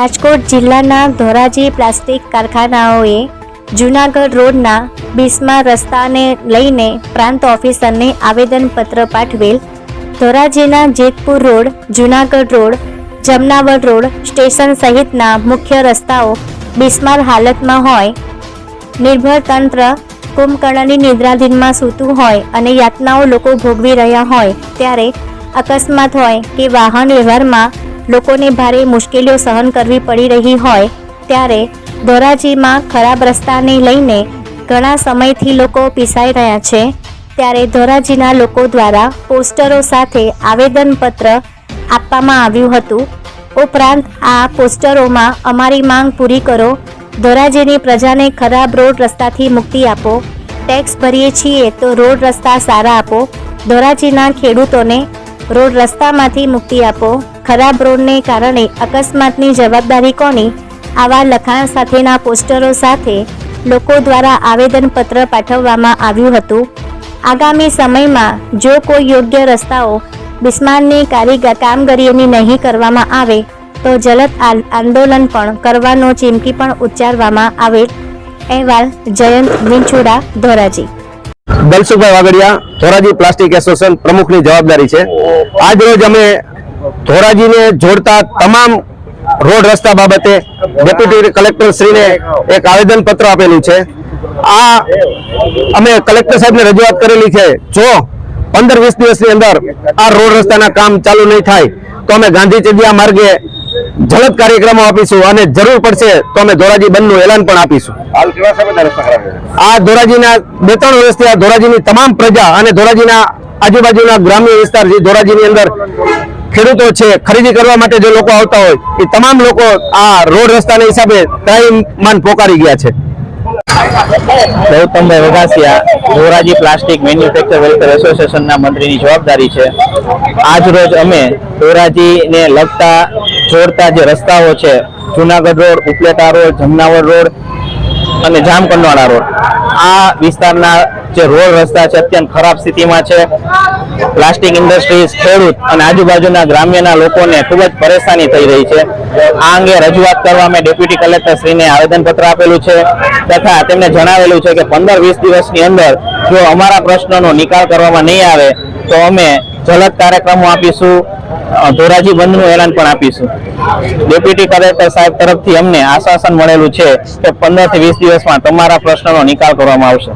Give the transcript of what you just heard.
રાજકોટ જિલ્લાના ધોરાજી પ્લાસ્ટિક કારખાનાઓએ જૂનાગઢ રોડના બિસ્માર રસ્તાને લઈને પ્રાંત ઓફિસરને આવેદનપત્ર પાઠવેલ ધોરાજીના Jetpur road, Junagadh road, Jamnavad road station સહિતના મુખ્ય રસ્તાઓ બિસ્માર હાલતમાં હોય. નિર્ભર તંત્ર કુંભકર્ણની નિદ્રાધીનમાં સૂતું હોય અને યાતનાઓ લોકો ભોગવી રહ્યા હોય ત્યારે અકસ્માત હોય કે વાહન વ્યવહારમાં લોકોને ભારે મુશ્કેલીઓ સહન કરવી પડી રહી હોય, ત્યારે ધોરાજીમાં ખરાબ રસ્તાને લઈને ઘણા સમયથી લોકો પીસાઈ રહ્યા છે. ત્યારે ધોરાજીના લોકો દ્વારા પોસ્ટરો સાથે આવેદનપત્ર આપવામાં આવ્યું હતું. ઉપરાંત, આ પોસ્ટરોમાં, અમારી માંગ પૂરી કરો. ધોરાજીની પ્રજાને ખરાબ રોડ રસ્તાથી મુક્તિ આપો. ટેક્સ ભરીએ છીએ તો રોડ રસ્તા સારા આપો. ધોરાજીના ખેડૂતોને રોડ રસ્તામાંથી મુક્તિ આપો. ખરાબ રોડને કારણે અકસ્માતની જવાબદારી કોની? આવા લખાણ સાથેના પોસ્ટરો સાથે લોકો દ્વારા આવેદનપત્ર પાઠવવામાં આવ્યું હતું. આગામી સમયમાં જો કોઈ યોગ્ય રસ્તાઓ બિસ્માનની કારીગર કામગીરીની નહીં કરવામાં આવે, તો જલદ આંદોલન પણ કરવાનો ચીમકી પણ ઉચ્ચારવામાં આવે. અહેવાલ જયંત વિંછુડા, ધોરાજી. દલસુખભાઈ વાગડિયા ધોરાજી પ્લાસ્ટિક એસોસિએશન પ્રમુખની જવાબદારી છે. આજ રોજ અમે ધોરાજીને જોડતા તમામ રોડ રસ્તા બાબતે ડેપ્યુટી કલેક્ટર શ્રીને એક આવેદન પત્ર આપેલું છે. આ અમે કલેક્ટર સાહેબને રજૂઆત કરેલી છે. જો પંદર વીસ દિવસની અંદર આ રોડ રસ્તાના કામ ચાલુ નહીં થાય તો અમે ગાંધી ચડિયા માર્ગે જલદ કાર્યક્રમો આપીશું અને જરૂર પડશે તો અમે ધોરાજી બંધનું એલાન પણ આપીશું. આ ધોરાજીના બે ત્રણ વર્ષથી આ ધોરાજીની તમામ પ્રજા અને ધોરાજીના આજુબાજુના ગ્રામ્ય વિસ્તાર જે ધોરાજીની અંદર ખેડૂતો છે, ખરીદી કરવા માટે જે લોકો આવતા હોય, એ તમામ લોકો આ રોડ રસ્તાના હિસાબે ત્રણ માન પોકારી ગયા છે. Gautambhai Vaghasiya, Dhoraji plastic manufacture welfare એસોસિએશનના મંત્રીની જવાબદારી છે. આજ રોજ અમે ધોરાજીને લગતા જોડતા જે રસ્તાઓ છે, Junagadh road, Upleta road, Jamnavar road અને જામકંડવાળા રોડ, આ વિસ્તારના જે રોડ રસ્તા છે અત્યંત ખરાબ સ્થિતિમાં છે. પ્લાસ્ટિક ઇન્ડસ્ટ્રીઝ, ખેડૂત અને આજુબાજુના ગ્રામ્યના લોકોને ખૂબ જ પરેશાની થઈ રહી છે. આ અંગે રજૂઆત કરવા અમે ડેપ્યુટી કલેક્ટર શ્રીને આવેદનપત્ર આપેલું છે તથા તેમને જણાવેલું છે કે પંદર વીસ દિવસની અંદર જો અમારા પ્રશ્નોનો નિકાલ કરવામાં નહીં આવે, તો અમે જલદ કાર્યક્રમો આપીશું ધોરાજી બંધનું એલાન પણ આપીશું. ડેપ્યુટી કલેક્ટર સાહેબ તરફથી અમને આશ્વાસન મળેલું છે કે પંદરથી વીસ દિવસમાં તમારા પ્રશ્નનો નિકાલ કરવામાં આવશે.